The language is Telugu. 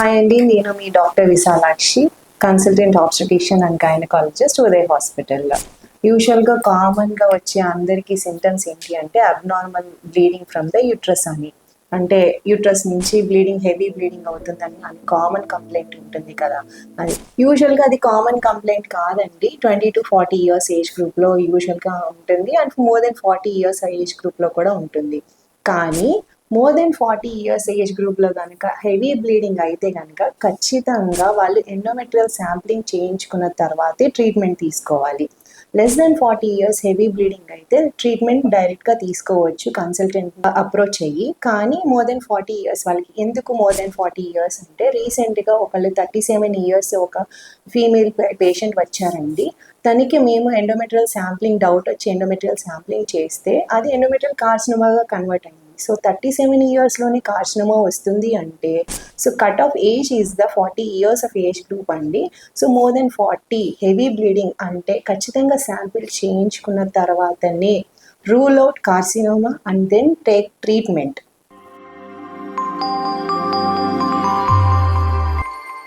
హాయ్ అండి నేను మీ doctor Vishalakshi consultant obstetrician and gynaecologist Uday హాస్పిటల్లో. యూజువల్గా కామన్గా వచ్చే అందరికీ సింటమ్స్ ఏంటి అంటే abnormal bleeding from the uterus అని. అంటే యూట్రస్ నుంచి బ్లీడింగ్ హెవీ బ్లీడింగ్ అవుతుందని అని కామన్ కంప్లైంట్ ఉంటుంది కదా. అది యూజువల్గా అది కామన్ కంప్లైంట్ కాదండి. Twenty two forty years age గ్రూప్లో యూజువల్గా ఉంటుంది. And more than forty years age గ్రూప్లో కూడా ఉంటుంది. కానీ more than forty years age గ్రూప్లో కనుక హెవీ బ్లీడింగ్ అయితే కనుక ఖచ్చితంగా వాళ్ళు ఎండోమెట్రియల్ శాంప్లింగ్ చేయించుకున్న తర్వాతే ట్రీట్మెంట్ తీసుకోవాలి. Less than forty years heavy bleeding అయితే ట్రీట్మెంట్ డైరెక్ట్గా తీసుకోవచ్చు కన్సల్టెంట్ అప్రోచ్ అయ్యి. కానీ మోర్ దెన్ ఫార్టీ ఇయర్స్ వాళ్ళకి ఎందుకు మోర్ దెన్ ఫార్టీ ఇయర్స్ అంటే రీసెంట్గా ఒకళ్ళు థర్టీ సెవెన్ ఇయర్స్ ఒక ఫీమేల్ పేషెంట్ వచ్చారండి. తనకి మేము ఎండోమెట్రియల్ శాంప్లింగ్ డౌట్ వచ్చి ఎండోమెట్రియల్ శాంప్లింగ్ చేస్తే అది ఎండోమెట్రియల్ కార్సినోమాగా కన్వర్ట్ అయింది. సో థర్టీ సెవెన్ ఇయర్స్లోనే కార్సినమా వస్తుంది అంటే so cut off age is the forty years of age group అండి. So more than forty heavy bleeding అంటే ఖచ్చితంగా శాంపిల్ చేయించుకున్న తర్వాతనే rule out carcinoma and then take treatment